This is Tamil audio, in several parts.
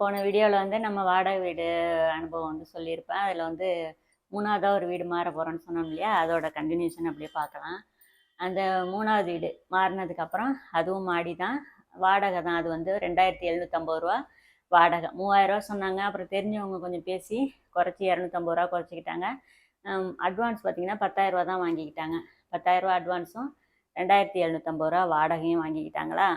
போன வீடியோவில் வந்து நம்ம வாடகை வீடு அனுபவம் வந்து சொல்லியிருப்பேன். அதில் வந்து மூணாவதாக ஒரு வீடு மாற போகிறோன்னு சொன்னோம் இல்லையா? அதோட கண்டினியூஷன் அப்படியே பார்க்கலாம். அந்த மூணாவது வீடு மாறினதுக்கப்புறம் அதுவும் மாடி தான் வாடகை தான். அது வந்து ரெண்டாயிரத்தி எழுநூற்றம்பது ரூபா வாடகை. மூவாயிரரூவா சொன்னாங்க. அப்புறம் தெரிஞ்சவங்க கொஞ்சம் பேசி குறைச்சி இரநூத்தம்பது ரூபா குறைச்சிக்கிட்டாங்க. அட்வான்ஸ் பார்த்தீங்கன்னா பத்தாயிரரூவா தான் வாங்கிக்கிட்டாங்க. பத்தாயிரரூவா அட்வான்ஸும் ரெண்டாயிரத்தி எழுநூற்றம்பது ரூபா வாடகையும் வாங்கிக்கிட்டாங்களா?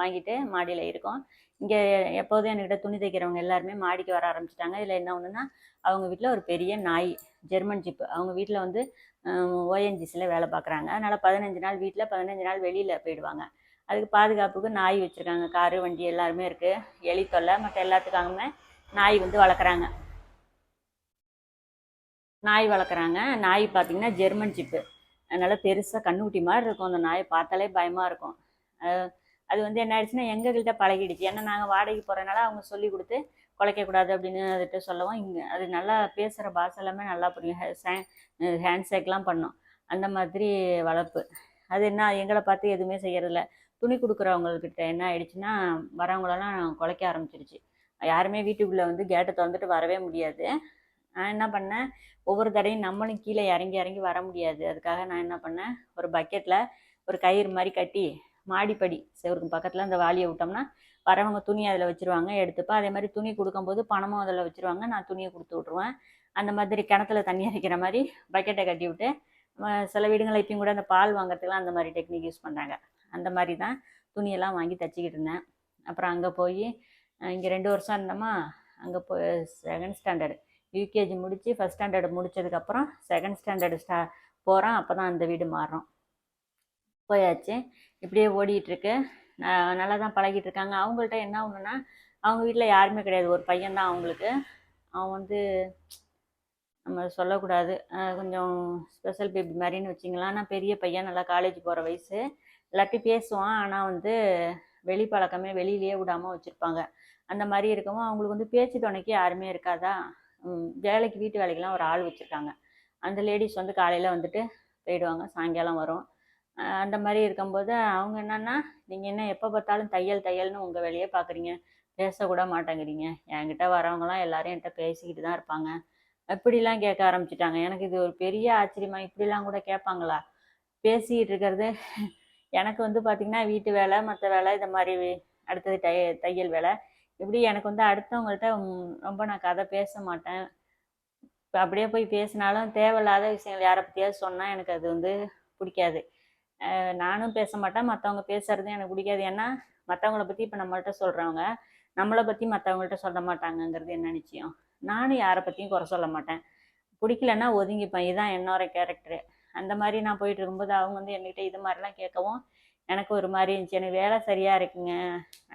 வாங்கிட்டு மாடியில் இருக்கோம். இங்கே எப்போதும் என்கிட்ட துணி தைக்கிறவங்க எல்லாருமே மாடிக்கு வர ஆரம்பிச்சிட்டாங்க. இதில் என்ன ஒன்றுன்னா அவங்க வீட்டில் ஒரு பெரிய நாய் ஜெர்மன் ஜிப்பு அவங்க வீட்டில் வந்து ஓஎன்ஜிஸில் வேலை பார்க்குறாங்க அதனால் பதினஞ்சு நாள் வீட்டில் பதினஞ்சு நாள் வெளியில் போயிடுவாங்க. அதுக்கு பாதுகாப்புக்கு நாய் வச்சுருக்காங்க. காரு வண்டி எல்லாருமே இருக்குது எலி தொல்லை மற்ற எல்லாத்துக்காகவுமே நாய் வந்து வளர்க்குறாங்க. நாய் வளர்க்குறாங்க. நாய் பார்த்தீங்கன்னா ஜெர்மன் ஜிப்பு. அதனால் பெருசாக கண்ணுக்குட்டி மாதிரி இருக்கும். அந்த நாயை பார்த்தாலே பயமாக இருக்கும். அது வந்து என்ன ஆயிடுச்சுன்னா எங்ககிட்ட பழகிடுச்சு. ஏன்னா நாங்கள் வாடகைக்கு போகிறனால அவங்க சொல்லி கொடுத்து குலைக்கக்கூடாது அப்படின்னு அதுகிட்ட சொல்லவும் இங்கே அது நல்லா பேசுகிற பாஷை எல்லாமே நல்லா புரியும். ஹேண்ட் ஷேக்லாம் பண்ணோம். அந்த மாதிரி வளர்ப்பு. அது என்ன எங்களை பார்த்து எதுவுமே செய்யறதில்ல. துணி கொடுக்குறவங்கக்கிட்ட என்ன ஆயிடுச்சுன்னா வரவங்களெல்லாம் குலைக்க ஆரம்பிச்சிருச்சு. யாருமே வீட்டுக்குள்ளே வந்து கேட்டை திறந்துட்டு வரவே முடியாது. நான் என்ன பண்ணேன் ஒவ்வொரு தடையும் நம்மளும் கீழே இறங்கி இறங்கி வர முடியாது. அதுக்காக நான் என்ன பண்ணேன் ஒரு பக்கெட்டில் ஒரு கயிறு மாதிரி கட்டி மாடிப்படி செவருக்கு பக்கத்தில் அந்த வாளியை விட்டோம்னா வரவங்க துணி அதில் வச்சுருவாங்க எடுத்துப்பா. அதே மாதிரி துணி கொடுக்கும்போது பணமும் அதில் வச்சுருவாங்க. நான் துணியை கொடுத்து விட்ருவேன் அந்த மாதிரி கிணத்துல தண்ணி அரைக்கிற மாதிரி பக்கெட்டை கட்டி விட்டு சில வீடுங்களில் இப்பயும் கூட அந்த பால் வாங்குறதுக்குலாம் அந்த மாதிரி டெக்னிக் யூஸ் பண்ணுறாங்க அந்த மாதிரி தான் துணியெல்லாம் வாங்கி தச்சிக்கிட்டு இருந்தேன். அப்புறம் அங்கே போய் இங்கே ரெண்டு வருஷம் இருந்தோமா அங்கே போய் செகண்ட் ஸ்டாண்டர்டு யூகேஜி முடித்து ஃபஸ்ட் ஸ்டாண்டர்டு முடிச்சதுக்கப்புறம் செகண்ட் ஸ்டாண்டர்டு ஸ்டா போகிறோம் அப்போ தான் அந்த வீடு மாறுறோம் போயாச்சு. இப்படியே ஓடிட்டுருக்கு. நல்லா தான் பழகிட்டு இருக்காங்க அவங்கள்ட்ட என்ன ஒன்றுனா அவங்க வீட்டில் யாருமே கிடையாது. ஒரு பையன் தான் அவங்களுக்கு. அவன் வந்து நம்ம சொல்லக்கூடாது. கொஞ்சம் ஸ்பெஷல் பேபி மாதிரின்னு வச்சிங்களா ஆனால் பெரிய பையன் நல்லா காலேஜ் போகிற வயசு. எல்லாத்தையும் பேசுவான். ஆனால் வந்து வெளி பழக்கமே வெளியிலேயே விடாமல் வச்சுருப்பாங்க. அந்த மாதிரி இருக்கவும் அவங்களுக்கு வந்து பேச்சு துணைக்கு யாருமே இருக்காதா? வேலைக்கு வீட்டு வேலைக்கெல்லாம் ஒரு ஆள் வச்சுருக்காங்க. அந்த லேடிஸ் வந்து காலையில் வந்துட்டு போயிடுவாங்க. சாயங்காலம் வரும். அந்த மாதிரி இருக்கும்போது அவங்க என்னன்னா நீங்கள் என்ன எப்போ பார்த்தாலும் தையல் தையல்னு உங்கள் வேலையே பார்க்குறீங்க பேசக்கூட மாட்டேங்கிறீங்க. என்கிட்ட வரவங்களாம் எல்லாரும் என்கிட்ட பேசிக்கிட்டு தான் இருப்பாங்க. அப்படிலாம் கேட்க ஆரம்பிச்சிட்டாங்க. எனக்கு இது ஒரு பெரிய ஆச்சரியமா இப்படிலாம் கூட கேட்பாங்களா? பேசிக்கிட்டு இருக்கிறது எனக்கு வந்து பார்த்திங்கன்னா வீட்டு வேலை மற்ற வேலை இந்த மாதிரி அடுத்தது தை தையல் வேலை. இப்படி எனக்கு வந்து அடுத்தவங்கள்ட்ட ரொம்ப நான் கதை பேச மாட்டேன். இப்போ அப்படியே போய் பேசினாலும் தேவையில்லாத விஷயங்கள் யாரை பற்றியாவது சொன்னால் எனக்கு அது வந்து பிடிக்காது. நானும் பேச மாட்டேன். மற்றவங்க பேசுறதும் எனக்கு பிடிக்காது. ஏன்னா மற்றவங்கள பற்றி இப்போ நம்மள்கிட்ட சொல்கிறவங்க நம்மளை பற்றி மற்றவங்கள்ட்ட சொல்ல மாட்டாங்கங்கிறது என்ன நிச்சயம்? நானும் யாரை பற்றியும் குறை சொல்ல மாட்டேன். பிடிக்கலன்னா ஒதுங்கிப்பேன். இதுதான் என்னோட கேரக்டரு. அந்த மாதிரி நான் போயிட்டு இருக்கும்போது அவங்க வந்து என்கிட்ட இது மாதிரிலாம் கேட்கவும் எனக்கு ஒரு மாதிரி இருந்துச்சு. எனக்கு வேலை சரியாக இருக்குங்க.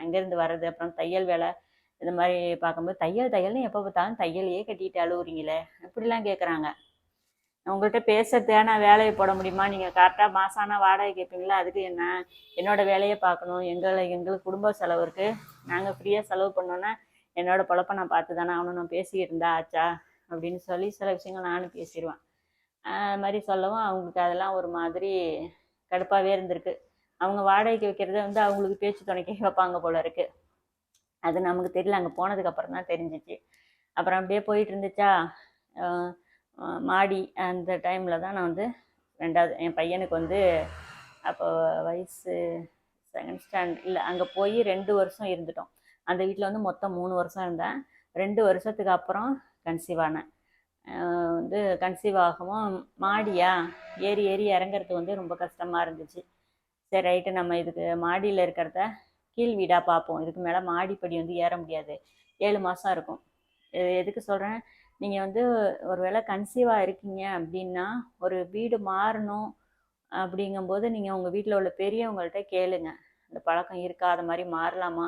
அங்கேருந்து வர்றது அப்புறம் தையல் வேலை இது மாதிரி பார்க்கும்போது தையல் தையல்னு எப்போ பார்த்தாலும் தையலையே கட்டிட்டு அழுவுறீங்களே. இப்படிலாம் கேட்குறாங்க. உங்கள்கிட்ட பேசுறதுக்காக நான் வேலையை போட முடியுமா? நீங்கள் கரெக்டாக மாதம் ஆனால் வாடகை கேட்பீங்களா? அதுக்கு என்ன? என்னோட வேலையை பார்க்கணும். எங்களை எங்களுக்கு குடும்ப செலவு இருக்குது நாங்கள் ஃப்ரீயாக செலவு பண்ணோன்னா என்னோட பொழப்ப நான் பார்த்து தானே அவனும் நான் பேசிக்கிட்டு ஆச்சா? அப்படின்னு சொல்லி சில விஷயங்கள் நானும் பேசிடுவேன். அது மாதிரி சொல்லவும் அவங்களுக்கு அதெல்லாம் ஒரு மாதிரி கடுப்பாகவே இருந்திருக்கு. அவங்க வாடகைக்கு வைக்கிறத வந்து அவங்களுக்கு பேச்சு துணைக்க வைப்பாங்க போல இருக்கு. அது நமக்கு தெரியல. அங்கே போனதுக்கு அப்புறம் தான் தெரிஞ்சிச்சு. அப்புறம் அப்படியே போயிட்டு இருந்துச்சா? மாடி அந்த டைமில் தான் நான் வந்து ரெண்டாவது என் பையனுக்கு வந்து அப்போ வயசு செகண்ட் ஸ்டாண்டர்ட் இல்லை அங்கே போய் ரெண்டு வருஷம் இருந்துட்டோம். அந்த வீட்டில் வந்து மொத்தம் மூணு வருஷம் இருந்தேன். ரெண்டு வருஷத்துக்கு அப்புறம் கன்சீவ் ஆனேன். வந்து கன்சீவ் ஆகவும் மாடியா? ஏறி ஏறி இறங்குறது வந்து ரொம்ப கஷ்டமாக இருந்துச்சு. சரி ரைட்டு நம்ம இதுக்கு மாடியில் இருக்கிறத கீழ் வீடாக பார்ப்போம். இதுக்கு மேலே மாடிப்படி வந்து ஏற முடியாது. ஏழு மாதம் இருக்கும். எதுக்கு சொல்கிறேன் நீங்கள் வந்து ஒருவேளை கன்சீவாக இருக்கீங்க அப்படின்னா ஒரு வீடு மாறணும் அப்படிங்கும்போது நீங்கள் உங்கள் வீட்டில் உள்ள பெரியவங்கள்ட்ட கேளுங்க. அந்த பழக்கம் இருக்காத மாதிரி மாறலாமா?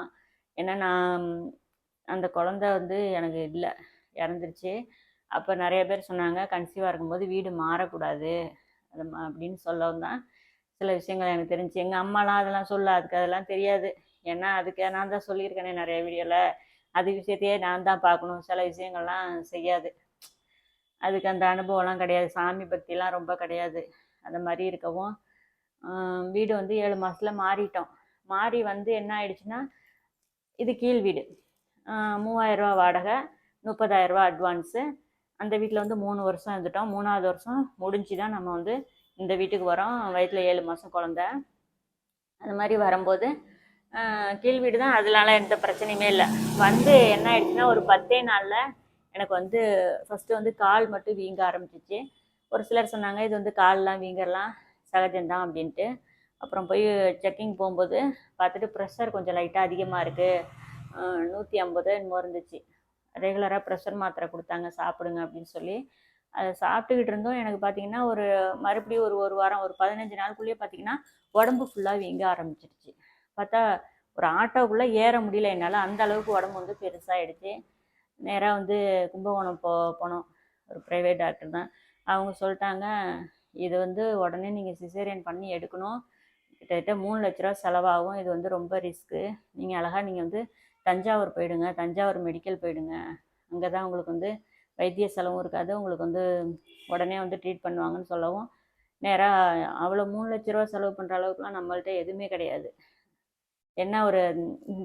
ஏன்னா நான் அந்த குழந்த வந்து எனக்கு இல்லை. இறந்துருச்சு. அப்போ நிறைய பேர் சொன்னாங்க கன்சீவாக இருக்கும்போது வீடு மாறக்கூடாது. அது அப்படின்னு சொல்லவும் தான் சில விஷயங்கள் எனக்கு தெரிஞ்சு. எங்கள் அம்மாலாம் அதெல்லாம் சொல்ல அதுக்கு அதெல்லாம் தெரியாது. ஏன்னா அதுக்கு நான் தான் சொல்லியிருக்கேனே நிறைய வீடியோவில் அது விஷயத்தையே நான் தான் பார்க்கணும். சில விஷயங்கள்லாம் செய்யாது. அதுக்கு அந்த அனுபவம்லாம் கிடையாது. சாமி பக்திலாம் ரொம்ப கிடையாது. அந்த மாதிரி இருக்கவும் வீடு வந்து ஏழு மாதத்தில் மாறிட்டோம். மாறி வந்து என்ன ஆயிடுச்சுன்னா இது கீழ் வீடு. மூவாயிரரூவா வாடகை முப்பதாயிரரூவா அட்வான்ஸு அந்த வீட்டில் வந்து மூணு வருஷம் இருந்துட்டோம். மூணாவது வருஷம் முடிஞ்சு தான் நம்ம வந்து இந்த வீட்டுக்கு வரோம். வயிற்றில் ஏழு மாதம் குழந்த. அந்த மாதிரி வரும்போது கீழ் வீடு தான். அதனால எந்த பிரச்சனையுமே இல்லை. வந்து என்ன ஆயிடுச்சுன்னா ஒரு பத்தே நாளில் எனக்கு வந்து ஃபஸ்ட்டு வந்து கால் மட்டும் வீங்க ஆரம்பிச்சிச்சு. ஒரு சிலர் சொன்னாங்க இது வந்து கால்லாம் வீங்கலாம் சகஜம்தான் அப்படின்ட்டு. அப்புறம் போய் செக்கிங் போகும்போது பார்த்துட்டு ப்ரெஷர் கொஞ்சம் லைட்டாக அதிகமாக இருக்குது நூற்றி ஐம்பது என்னமோ இருந்துச்சு. ரெகுலராக ப்ரெஷர் மாத்திரை கொடுத்தாங்க சாப்பிடுங்க அப்படின்னு சொல்லி. அதை சாப்பிட்டுக்கிட்டு இருந்தோம் எனக்கு பார்த்தீங்கன்னா ஒரு மறுபடியும் ஒரு ஒரு வாரம் ஒரு பதினஞ்சு நாளுக்குள்ளேயே பார்த்தீங்கன்னா உடம்பு ஃபுல்லாக வீங்க ஆரம்பிச்சிருச்சு. பார்த்தா ஒரு ஆட்டோக்குள்ளே ஏற முடியல. என்னால் அந்த அளவுக்கு உடம்பு வந்து பெருசாகிடுச்சு நேராக வந்து கும்பகோணம் போ போனோம். ஒரு ப்ரைவேட் டாக்டர் தான். அவங்க சொல்லிட்டாங்க இது வந்து உடனே நீங்கள் சிசேரியன் பண்ணி எடுக்கணும். கிட்டத்தட்ட மூணு லட்ச ரூபா செலவாகும். இது வந்து ரொம்ப ரிஸ்க்கு நீங்கள் அழகாக நீங்கள் வந்து தஞ்சாவூர் போயிடுங்க. தஞ்சாவூர் மெடிக்கல் போயிடுங்க. அங்கே தான் உங்களுக்கு வந்து வைத்திய செலவும் இருக்காது. உங்களுக்கு வந்து உடனே வந்து ட்ரீட் பண்ணுவாங்கன்னு சொல்லவும். நேராக அவ்வளோ மூணு லட்ச ரூபா செலவு பண்ணுற அளவுக்குலாம் நம்மள்ட்ட எதுவுமே கிடையாது. என்ன ஒரு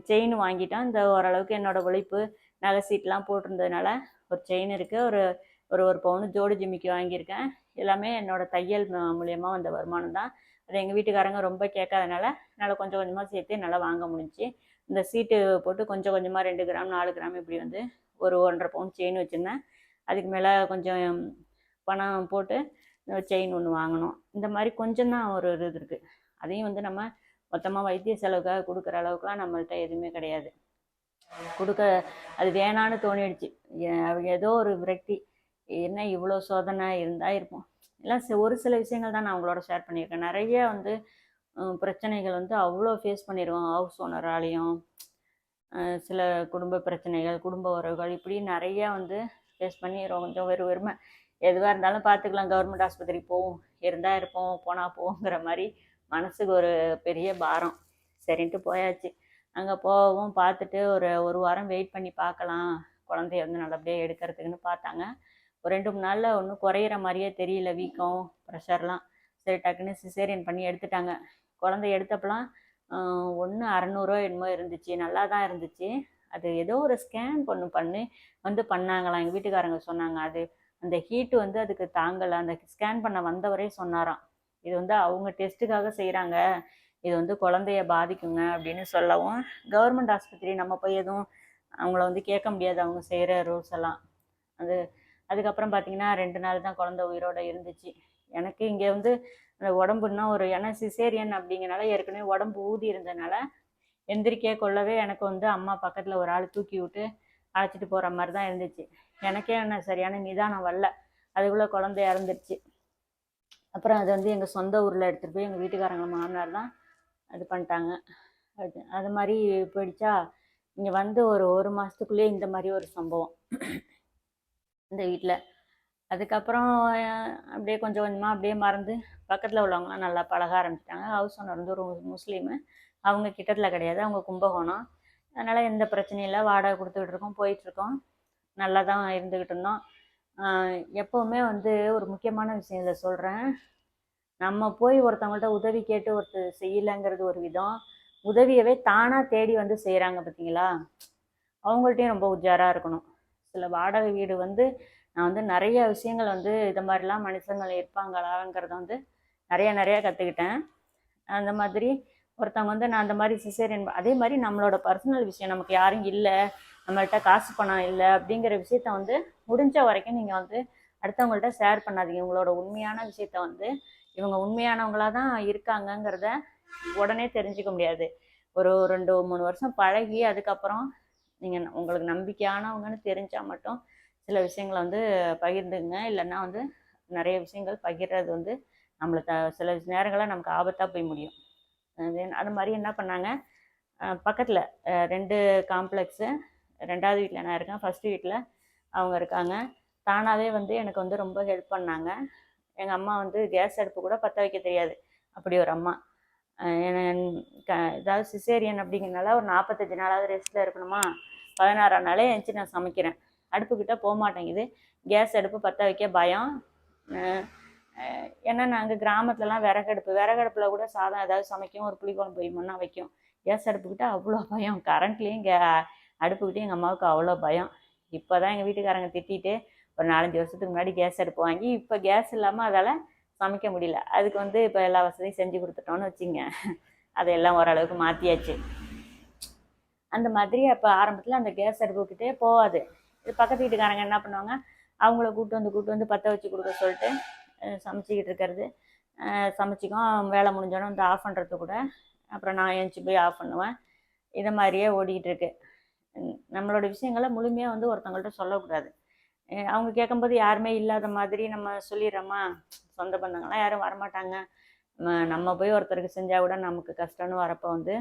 செயின் வாங்கிட்டோம் இந்த ஓரளவுக்கு என்னோட உழைப்பு நகை சீட்லாம் போட்டிருந்ததுனால ஒரு செயின் இருக்குது ஒரு ஒரு ஒரு பவுனு ஜோடி ஜிமிக்கி வாங்கியிருக்கேன். எல்லாமே என்னோட தையல் மூலியமாக வந்த வருமானம் தான். அது எங்கள் வீட்டுக்காரங்க ரொம்ப கேட்காதனால என்னால் கொஞ்சம் கொஞ்சமாக சேர்த்து என்னால் வாங்க முடிஞ்சுச்சு. இந்த சீட்டு போட்டு கொஞ்சம் கொஞ்சமாக ரெண்டு கிராம் நாலு கிராம் இப்படி வந்து ஒரு ஒன்றரை பவுன் செயின் வச்சுருந்தேன். அதுக்கு மேலே கொஞ்சம் பணம் போட்டு செயின் ஒன்று வாங்கினோம். இந்த மாதிரி கொஞ்சம் தான் ஒரு இது இருக்குது அதையும் வந்து நம்ம மொத்தமாக வைத்திய செலவுக்காக கொடுக்குற அளவுக்குலாம் நம்மள்ட்ட எதுவுமே கிடையாது. கொடுக்க அது வேணான்னு தோணிடுச்சு. ஏ- ஏதோ ஒரு விரக்தி. என்ன இவ்வளோ சோதனை இருந்தால் இருப்போம். எல்லாம் ஒரு சில விஷயங்கள் தான் நான் அவங்களோட ஷேர் பண்ணியிருக்கேன். நிறைய வந்து பிரச்சனைகள் வந்து அவ்வளோ ஃபேஸ் பண்ணிடுவோம் ஹவுஸ் ஓனராலையும் சில குடும்ப பிரச்சனைகள் குடும்ப உறவுகள் இப்படி நிறைய வந்து ஃபேஸ் பண்ணி கொஞ்சம் வெறு வெறுமை. எதுவாக இருந்தாலும் பார்த்துக்கலாம். கவர்மெண்ட் ஆஸ்பத்திரி போவோம். இருந்தால் இருப்போம். போனால் போங்கிற மாதிரி மனசுக்கு ஒரு பெரிய பாரம். சரின்ட்டு போயாச்சு. அங்கே போகவும் பார்த்துட்டு ஒரு ஒரு வாரம் வெயிட் பண்ணி பார்க்கலாம். குழந்தைய வந்து நல்லபடியாக எடுக்கிறதுக்குன்னு பார்த்தாங்க. ஒரு ரெண்டு மூணு நாளில் ஒன்றும் குறையிற மாதிரியே தெரியல வீக்கம் ப்ரெஷர்லாம் சரி டக்குன்னு சிசேரியன் பண்ணி எடுத்துட்டாங்க. குழந்தை எடுத்தப்பெல்லாம் ஒன்று அறநூறுவா என்னமோ இருந்துச்சு. நல்லா தான் இருந்துச்சு. அது ஏதோ ஒரு ஸ்கேன் பண்ணு பண்ணி வந்து பண்ணாங்களாம். எங்கள் வீட்டுக்காரங்க சொன்னாங்க. அது அந்த ஹீட்டு வந்து அதுக்கு தாங்கலை. அந்த ஸ்கேன் பண்ண வந்தவரே சொன்னாராம். இது வந்து அவங்க டெஸ்ட்டுக்காக செய்கிறாங்க இது வந்து குழந்தைய பாதிக்குங்க அப்படின்னு சொல்லவும் கவர்மெண்ட் ஆஸ்பத்திரி நம்ம போய் எதுவும் அவங்கள வந்து கேட்க முடியாது. அவங்க செய்கிற ரூல்ஸ் எல்லாம். அது அதுக்கப்புறம் பார்த்தீங்கன்னா ரெண்டு நாள் தான் குழந்தை உயிரோட இருந்துச்சு. எனக்கு இங்கே வந்து அந்த உடம்புன்னா ஒரு ஏன்னா சிசேரியன் அப்படிங்கிறனால ஏற்கனவே உடம்பு ஊதி இருந்ததுனால எந்திரிக்கே கொள்ளவே எனக்கு வந்து அம்மா பக்கத்தில் ஒரு ஆள் தூக்கி விட்டு அழைச்சிட்டு போகிற மாதிரி தான் இருந்துச்சு. எனக்கே என்ன சரியான நிதானம் வரல. அதுக்குள்ளே குழந்தை இறந்துருச்சு. அப்புறம் அது வந்து எங்கள் சொந்த ஊரில் எடுத்துகிட்டு போய் எங்கள் வீட்டுக்காரங்க மாமனார் தான் இது பண்ணிட்டாங்க. அது அது மாதிரி போயிடுச்சா? இங்கே வந்து ஒரு ஒரு மாதத்துக்குள்ளேயே இந்த மாதிரி ஒரு சம்பவம் இந்த வீட்டில் அதுக்கப்புறம் அப்படியே கொஞ்சம் கொஞ்சமாக அப்படியே மறந்து பக்கத்தில் உள்ளவங்களாம் நல்லா பழக ஆரம்பிச்சிட்டாங்க. ஹவுஸ் ஓனர் வந்து ஒரு முஸ்லீமு. அவங்க கிட்டத்தில் கிடையாது. அவங்க கும்பகோணம். அதனால் எந்த பிரச்சனையும் இல்லை. வாடகை கொடுத்துக்கிட்டு இருக்கோம். போயிட்டுருக்கோம் நல்லா தான் இருந்துக்கிட்டு இருந்தோம். எப்போவுமே வந்து ஒரு முக்கியமான விஷயம் இதை சொல்கிறேன் நம்ம போய் ஒருத்தவங்கள்ட்ட உதவி கேட்டு ஒருத்தர் செய்யலைங்கிறது ஒரு விதம். உதவியவே தானாக தேடி வந்து செய்கிறாங்க பார்த்தீங்களா அவங்கள்ட்டையும் ரொம்ப உஜாராக இருக்கணும். சில வாடகை வீடு வந்து நான் வந்து நிறைய விஷயங்கள் வந்து இது மாதிரிலாம் மனுஷங்கள் இருப்பாங்களாங்கிறத வந்து நிறையா நிறையா கற்றுக்கிட்டேன் அந்த மாதிரி ஒருத்தவங்க வந்து நான் அந்த மாதிரி சிசேரியன் அதே மாதிரி நம்மளோட பர்சனல் விஷயம் நமக்கு யாரும் இல்லை நம்மள்ட்ட காசு பணம் இல்லை அப்படிங்கிற விஷயத்த வந்து முடிஞ்ச வரைக்கும் நீங்கள் வந்து அடுத்தவங்கள்ட்ட ஷேர் பண்ணாதீங்க. உங்களோட உண்மையான விஷயத்த வந்து இவங்க உண்மையானவங்களா தான் இருக்காங்கங்கிறத உடனே தெரிஞ்சுக்க முடியாது. ஒரு ரெண்டு மூணு வருஷம் பழகி அதுக்கப்புறம் நீங்கள் உங்களுக்கு நம்பிக்கையானவங்கன்னு தெரிஞ்சால் மட்டும் சில விஷயங்களை வந்து பகிர்ந்துங்க. இல்லைன்னா வந்து நிறைய விஷயங்கள் பகிர்றது வந்து நம்மளுக்கு சில நேரங்களில் நமக்கு ஆபத்தாக போய் முடியும். அது அது மாதிரி என்ன பண்ணாங்க? பக்கத்தில் ரெண்டு காம்ப்ளெக்ஸு ரெண்டாவது வீட்டில் நான் இருக்கேன். ஃபஸ்ட்டு வீட்டில் அவங்க இருக்காங்க. தானாகவே வந்து எனக்கு வந்து ரொம்ப ஹெல்ப் பண்ணாங்க. எங்கள் அம்மா வந்து கேஸ் அடுப்பு கூட பற்ற வைக்க தெரியாது. அப்படி ஒரு அம்மா. அஹ் க- ஏதாவது சிசேரியன் அப்படிங்கிறனால ஒரு நாற்பத்தஞ்சு நாளாவது ரெஸ்ட்டில் இருக்கணுமா? பதினாறாம் நாளே எழுந்துச்சி நான் சமைக்கிறேன். அடுப்புக்கிட்ட போக மாட்டேங்குது. கேஸ் அடுப்பு பற்ற வைக்க பயம். ஏன்னா நாங்கள் கிராமத்துலலாம் விறகடுப்பு விறகடுப்பில் கூட சாதம் ஏதாவது சமைக்கும். ஒரு புளிக்குழம்பு வைக்கணும்னா வைக்கும். கேஸ் அடுப்புக்கிட்ட அவ்வளோ பயம். கரண்ட்லேயும் கே அடுப்புக்கிட்டே எங்கள் அம்மாவுக்கு அவ்வளோ பயம். இப்போ தான் எங்கள் வீட்டுக்காரங்க திட்டிட்டு ஒரு நாலஞ்சு வருஷத்துக்கு முன்னாடி கேஸ் அடுப்பு வாங்கி இப்போ கேஸ் இல்லாமல் அதால் சமைக்க முடியல. அதுக்கு வந்து இப்போ எல்லா வசதியும் செஞ்சு கொடுத்துட்டோன்னு வச்சுங்க அதையெல்லாம் ஓரளவுக்கு மாற்றியாச்சு அந்த மாதிரி அப்போ ஆரம்பத்தில் அந்த கேஸ் அடுப்புக்கிட்டே போகாது. இது பக்கத்து வீட்டுக்காரங்க என்ன பண்ணுவாங்க? அவங்கள கூப்பிட்டு வந்து கூப்பிட்டு வந்து பற்ற வச்சு கொடுக்க சொல்லிட்டு சமைச்சிக்கிட்டு இருக்கிறது. சமைச்சிக்கும் வேலை முடிஞ்சோடனே வந்து ஆஃப் பண்ணுறது கூட. அப்புறம் நான் எழுந்துச்சி போய் ஆஃப் பண்ணுவேன். இதை மாதிரியே ஓடிக்கிட்டு இருக்கு. நம்மளோட விஷயங்களை முழுமையாக வந்து ஒருத்தவங்கள்ட்ட சொல்லக்கூடாது. அவங்க கேட்கும்போது யாருமே இல்லாத மாதிரி நம்ம சொல்லிடுறோமா? சொந்த பந்தங்கள்லாம் யாரும் வரமாட்டாங்க. நம்ம- நம்ம போய் ஒருத்தருக்கு செஞ்சால் கூட நமக்கு கஷ்டம்னு வரப்போ வந்து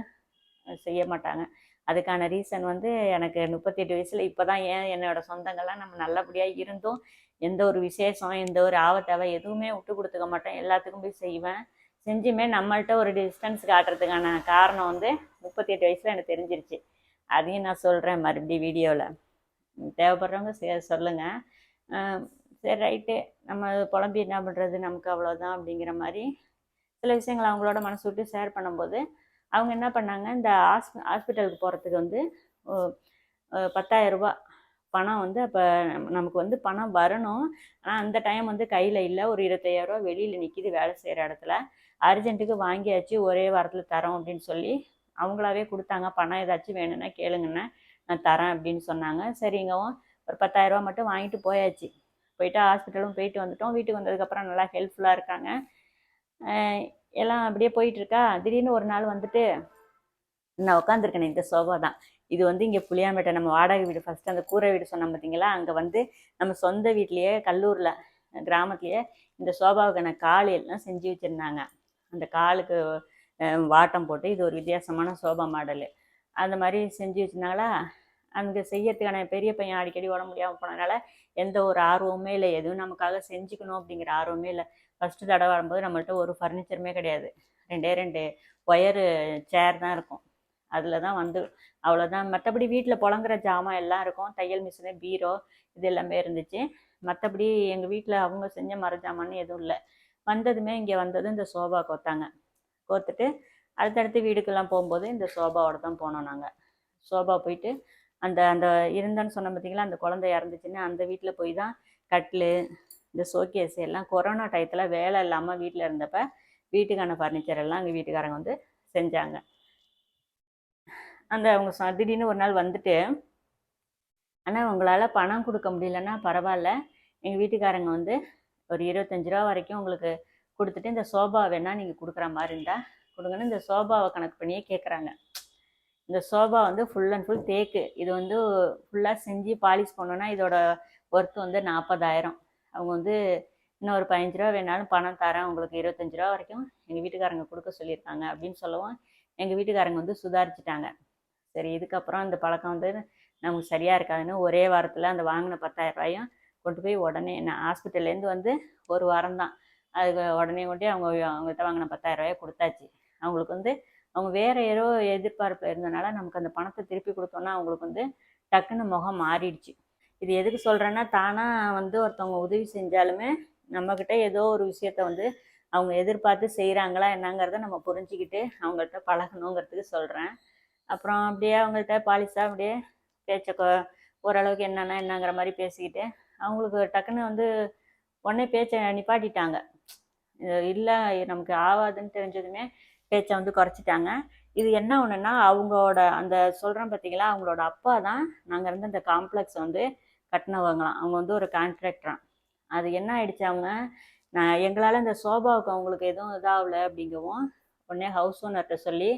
செய்ய மாட்டாங்க. அதுக்கான ரீசன் வந்து எனக்கு முப்பத்தி எட்டு வயசில் இப்போ தான் ஏன் என்னோட சொந்தங்கள்லாம் நம்ம நல்லபடியாக இருந்தும் எந்த ஒரு விசேஷம் எந்த ஒரு ஆபத்தாவை எதுவுமே விட்டு கொடுத்துக்க மாட்டேன். எல்லாத்துக்கும் போய் செய்வேன். செஞ்சுமே நம்மள்கிட்ட ஒரு டிஸ்டன்ஸ் காட்டுறதுக்கான காரணம் வந்து முப்பத்தெட்டு வயசில் எனக்கு தெரிஞ்சிருச்சு. அதையும் நான் சொல்கிறேன் மறுபடியும் வீடியோவில் தேவைப்படுறவங்க சே சொல்லுங்கள் சரி ரைட்டு. நம்ம புலம்பி என்ன பண்ணுறது நமக்கு அவ்வளோதான் அப்படிங்கிற மாதிரி சில விஷயங்களை அவங்களோட மனசு விட்டு ஷேர் பண்ணும்போது அவங்க என்ன பண்ணாங்க? இந்த ஹாஸ் ஹாஸ்பிட்டலுக்கு போகிறதுக்கு வந்து பத்தாயிரரூபா பணம் வந்து அப்போ நமக்கு வந்து பணம் வரணும். ஆனால் அந்த டைம் வந்து கையில் இல்லை. ஒரு 25000 வெளியில் நிற்கிது வேலை செய்கிற இடத்துல. அர்ஜென்ட்டுக்கு வாங்கியாச்சு. ஒரே வாரத்தில் தரோம் அப்படின்னு சொல்லி அவங்களாவே கொடுத்தாங்க. பணம் ஏதாச்சும் வேணும்னா கேளுங்கன்னா நான் தரேன் அப்படின்னு சொன்னாங்க. சரிங்கவும் ஒரு பத்தாயிரம் ரூபா மட்டும் வாங்கிட்டு போயாச்சு. போயிட்டு ஹாஸ்பிட்டலும் போயிட்டு வந்துட்டோம். வீட்டுக்கு வந்ததுக்கப்புறம் நல்லா ஹெல்ப்ஃபுல்லாக இருக்காங்க. எல்லாம் அப்படியே போயிட்டுருக்கா திடீர்னு ஒரு நாள் வந்துட்டு நான் உட்காந்துருக்கேன் இந்த சோபா தான். இது வந்து இங்கே புளியாம்பேட்டை நம்ம வாடகை வீடு. ஃபஸ்ட்டு அந்த கூரை வீடு சொன்னோம் பார்த்தீங்களா அங்கே வந்து நம்ம சொந்த வீட்லேயே கல்லூரில் கிராமத்துலேயே இந்த சோபாவுக்கான காலையெல்லாம் எல்லாம் செஞ்சு வச்சுருந்தாங்க. அந்த காலுக்கு வாட்டம் போட்டு இது ஒரு வித்தியாசமான சோபா மாடலு. அந்த மாதிரி செஞ்சு வச்சுருந்தாங்களா? அங்கே செய்யறதுக்கான பெரிய பையன் அடிக்கடி உடம்பு முடியாமல் போனதுனால எந்த ஒரு ஆர்வமுமே இல்லை. எதுவும் நமக்காக செஞ்சுக்கணும் அப்படிங்கிற ஆர்வமே இல்லை. ஃபஸ்ட்டு தடவை வரும்போது நம்மள்ட்ட ஒரு ஃபர்னிச்சருமே கிடையாது. ரெண்டே ரெண்டு ஒயரு சேர் தான் இருக்கும். அதில் தான் வந்து அவ்வளோதான் மற்றபடி வீட்டில் புழங்குற ஜாமான் எல்லாம் இருக்கும். தையல் மிஷினு பீரோ இது எல்லாமே இருந்துச்சு. மற்றபடி எங்கள் வீட்டில் அவங்க செஞ்ச மர ஜாமான்னு எதுவும் இல்லை. வந்ததுமே இங்கே வந்ததும் இந்த சோபா கொத்தாங்க கோர்த்துட்டு அடுத்தடுத்து வீடுக்கெல்லாம் போகும்போது இந்த சோபாவோட தான் போனோம் நாங்கள் சோபா போயிட்டு அந்த அந்த இருந்தேன்னு சொன்ன பார்த்தீங்களா அந்த குழந்தை இறந்துச்சுன்னா அந்த வீட்டில் போய் தான் கட்டில் இந்த ஷோகேஸ் எல்லாம் கொரோனா டயத்தில் வேலை இல்லாமல் வீட்டில் இருந்தப்ப வீட்டுக்கான ஃபர்னிச்சர் எல்லாம் எங்கள் வீட்டுக்காரங்க வந்து செஞ்சாங்க. அந்த அவங்க திடீர்னு ஒரு நாள் வந்துட்டு ஆனால் உங்களால் பணம் கொடுக்க முடியலன்னா பரவாயில்ல. எங்கள் வீட்டுக்காரங்க வந்து ஒரு இருபத்தஞ்சு ரூபா வரைக்கும் உங்களுக்கு கொடுத்துட்டு இந்த சோபா வேணால் நீங்கள் கொடுக்குற மாதிரி இருந்தால் கொடுங்கன்னு இந்த சோபாவை கணக்கு பண்ணியே கேட்குறாங்க இந்த சோபா வந்து ஃபுல் அண்ட் ஃபுல் தேக்கு. இது வந்து ஃபுல்லாக செஞ்சு பாலிஷ் பண்ணோன்னா இதோட ஒர்த்து வந்து நாற்பதாயிரம் அவங்க வந்து இன்னும் ஒரு பதினஞ்சு ரூபா வேணாலும் பணம் தரேன் உங்களுக்கு இருபத்தஞ்சு ரூபா வரைக்கும் எங்கள் வீட்டுக்காரங்க கொடுக்க சொல்லியிருக்காங்க அப்படின்னு சொல்லவும் எங்கள் வீட்டுக்காரங்க வந்து சுதாரிச்சிட்டாங்க. சரி இதுக்கப்புறம் அந்த பழக்கம் வந்து நமக்கு சரியாக இருக்காதுன்னு ஒரே வாரத்தில் அந்த வாங்கின பத்தாயிரம் ரூபாயும் கொண்டு போய் உடனே நான் ஹாஸ்பிட்டல்லேருந்து வந்து ஒரு வாரம் தான் அதுக்கு உடனே உடனே அவங்க அவங்ககிட்ட வாங்கின பத்தாயிரம் ரூபாயை கொடுத்தாச்சு. அவங்களுக்கு வந்து அவங்க வேற ஏதோ எதிர்பார்ப்பு இருந்தனால நமக்கு அந்த பணத்தை திருப்பி கொடுத்தோன்னா அவங்களுக்கு வந்து டக்குன்னு முகம் மாறிடுச்சு. இது எதுக்கு சொல்கிறேன்னா தானாக வந்து ஒருத்தவங்க உதவி செஞ்சாலுமே நம்மக்கிட்ட ஏதோ ஒரு விஷயத்த வந்து அவங்க எதிர்பார்த்து செய்கிறாங்களா என்னங்கிறத நம்ம புரிஞ்சுக்கிட்டு அவங்கள்ட்ட பழகணுங்கிறதுக்கு சொல்கிறேன் அப்புறம் அப்படியே அவங்கள்ட்ட பாலிஸாக அப்படியே பேச்ச கொ- ஓரளவுக்கு என்னென்ன என்னங்கிற மாதிரி பேசிக்கிட்டு அவங்களுக்கு டக்குன்னு வந்து உடனே பேச்சை நிப்பாட்டிட்டாங்க. இல்லை நமக்கு ஆகாதுன்னு தெரிஞ்சதுமே பேச்சை வந்து குறைச்சிட்டாங்க. இது என்ன ஒன்றுன்னா அவங்களோட அந்த சொல்கிறேன் பார்த்தீங்களா அவங்களோட அப்பா தான் நாங்கள் இருந்து அந்த காம்ப்ளெக்ஸ் வந்து கட்டினவங்களாம். அவங்க வந்து ஒரு கான்ட்ராக்டரான் அது என்ன ஆயிடுச்சு அவங்க நான் எங்களால் இந்த சோபாவுக்கு அவங்களுக்கு எதுவும் இதாகல அப்படிங்கவும் உடனே ஹவுஸ் ஓனர்கிட்ட சொல்லி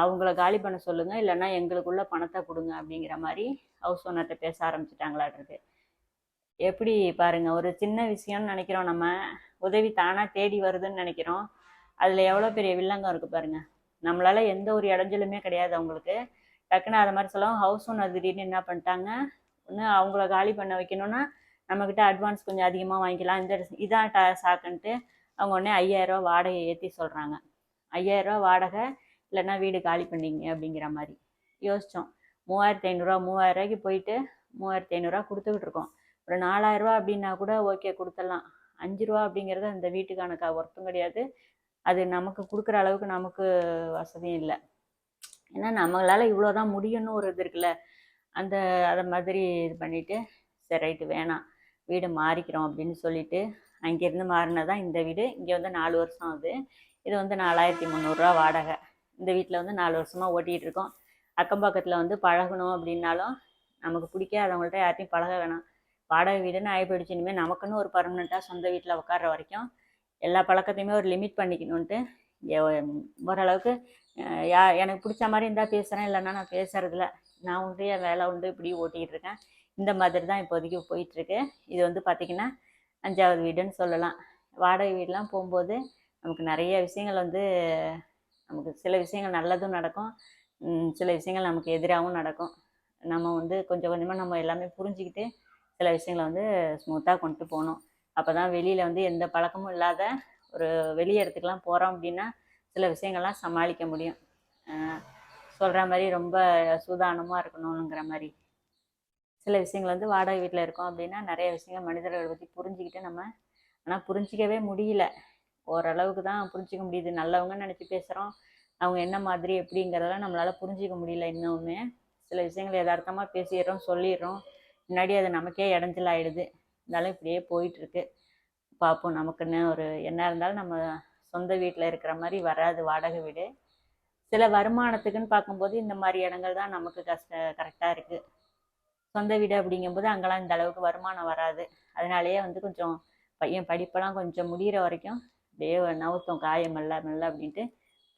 அவங்கள காலி பண்ண சொல்லுங்கள் இல்லைன்னா எங்களுக்குள்ள பணத்தை கொடுங்க அப்படிங்கிற மாதிரி ஹவுஸ் ஓனர்கிட்ட பேச ஆரம்பிச்சிட்டாங்களாட்டிருக்கு எப்படி பாருங்க ஒரு சின்ன விஷயம்னு நினைக்கிறோம் நம்ம. உதவி தானாக தேடி வருதுன்னு நினைக்கிறோம். அதில் எவ்வளோ பெரிய வில்லங்கம் இருக்குது பாருங்க. நம்மளால எந்த ஒரு இடைஞ்சலுமே கிடையாது அவங்களுக்கு. டக்குன்னு அதை மாதிரி சொல்லவும் ஹவுஸ் ஓனர் திடீர்னு என்ன பண்ணிட்டாங்க? ஒன்று அவங்கள காலி பண்ண வைக்கணும்னா நம்மக்கிட்ட அட்வான்ஸ் கொஞ்சம் அதிகமாக வாங்கிக்கலாம். இந்த இதான் ட சாக்குன்ட்டு அவங்க உடனே ஐயாயிரரூவா வாடகை ஏற்றி சொல்கிறாங்க ஐயாயிரரூவா வாடகை இல்லைன்னா வீடு காலி பண்ணிங்க அப்படிங்கிற மாதிரி யோசித்தோம் மூவாயிரத்தி ஐநூறுரூவா மூவாயிரரூவாய்க்கு போயிட்டு மூவாயிரத்தி ஐநூறுரூவா கொடுத்துக்கிட்டு இருக்கோம். ஒரு நாலாயிரரூவா அப்படின்னா கூட ஓகே கொடுத்துடலாம். அஞ்சு ரூபா அப்படிங்கிறது அந்த வீட்டுக்கான க ஒர்த்தும் கிடையாது. அது நமக்கு கொடுக்குற அளவுக்கு நமக்கு வசதியும் இல்லை. ஏன்னா நம்மளால் இவ்வளோ தான் முடியும்னு ஒரு இது இருக்குல்ல. அந்த அதை மாதிரி இது பண்ணிவிட்டு சரி ரைட்டு வேணாம். வீடு மாறிக்கிறோம் அப்படின்னு சொல்லிட்டு அங்கேருந்து மாறினதான் இந்த வீடு. இங்கே வந்து நாலு வருஷம் ஆகுது. இது வந்து நாலாயிரத்தி முந்நூறுரூவா வாடகை. இந்த வீட்டில் வந்து நாலு வருஷமாக ஓட்டிகிட்டு இருக்கோம். அக்கம் பக்கத்தில் வந்து பழகணும் அப்படின்னாலும் நமக்கு பிடிக்காதவங்கள்ட்ட யார்ட்டையும் பழக வேணாம். வாடகை வீடுன்னு ஆகி போயிடுச்சு. இனிமேல் நமக்குன்னு ஒரு பர்மனெண்ட்டாக சொந்த வீட்டில் உட்கார்ற வரைக்கும் எல்லா பழக்கத்தையுமே ஒரு லிமிட் பண்ணிக்கணுன்ட்டு ஓரளவுக்கு யா எனக்கு பிடிச்ச மாதிரி இருந்தால் பேசுகிறேன் இல்லைன்னா நான் பேசுறதில்ல. நான் உண்டு என் வேலை உண்டு இப்படி ஓட்டிகிட்டு இருக்கேன். இந்த மாதிரி தான் இப்போதைக்கு போயிட்டுருக்கு. இது வந்து பார்த்திங்கன்னா அஞ்சாவது வீடுன்னு சொல்லலாம். வாடகை வீடெலாம் போகும்போது நமக்கு நிறைய விஷயங்கள் வந்து நமக்கு சில விஷயங்கள் நல்லதும் நடக்கும். சில விஷயங்கள் நமக்கு எதிராகவும் நடக்கும். நம்ம வந்து கொஞ்சம் கொஞ்சமாக நம்ம எல்லாமே புரிஞ்சுக்கிட்டு சில விஷயங்களை வந்து ஸ்மூத்தாக கொண்டு போகணும். அப்போ தான் வெளியில் வந்து எந்த பழக்கமும் இல்லாத ஒரு வெளி இடத்துக்குலாம் போகிறோம் அப்படின்னா சில விஷயங்கள்லாம் சமாளிக்க முடியும். சொல்கிற மாதிரி ரொம்ப சூதானமாக இருக்கணுங்கிற மாதிரி. சில விஷயங்கள் வந்து வாடகை வீட்டில் இருக்கோம் அப்படின்னா நிறைய விஷயங்கள் மனிதர்களை பற்றி புரிஞ்சுக்கிட்டு நம்ம ஆனால் புரிஞ்சிக்கவே முடியல. ஓரளவுக்கு தான் புரிஞ்சிக்க முடியுது. நல்லவங்கன்னு நினச்சி பேசுகிறோம் அவங்க என்ன மாதிரி எப்படிங்கிறதெல்லாம் நம்மளால் புரிஞ்சிக்க முடியல இன்னுமே. சில விஷயங்கள் யதார்த்தமாக பேசிடுறோம் சொல்லிடுறோம். முன்னாடி அது நமக்கே இடைஞ்சல் ஆயிடுது. இருந்தாலும் இப்படியே போயிட்டுருக்கு. பார்ப்போம். நமக்குன்னு ஒரு என்ன இருந்தாலும் நம்ம சொந்த வீட்டில் இருக்கிற மாதிரி வராது வாடகை வீடு. சில வருமானத்துக்குன்னு பார்க்கும்போது இந்த மாதிரி இடங்கள் தான் நமக்கு கஷ்ட கரெக்டாக இருக்குது சொந்த வீடு அப்படிங்கும்போது அங்கெல்லாம் இந்த அளவுக்கு வருமானம் வராது. அதனாலேயே வந்து கொஞ்சம் பையன் படிப்பெல்லாம் கொஞ்சம் முடிகிற வரைக்கும் அப்படியே நவுத்தம் காயம் மெல்ல மெல்ல அப்படின்ட்டு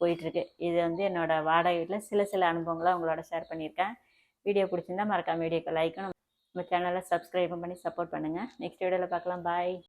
போயிட்டுருக்கு. இது வந்து என்னோடய வாடகை வீட்டில் சில சில அனுபவங்களை உங்களோட ஷேர் பண்ணியிருக்கேன். வீடியோ பிடிச்சிருந்தா மறக்காம வீடியோக்கு லைக்கும் நம்ம சேனலை சப்ஸ்கிரைபும் பண்ணி சப்போர்ட் பண்ணுங்கள் நெக்ஸ்ட் வீடியோவில் பார்க்கலாம். பாய்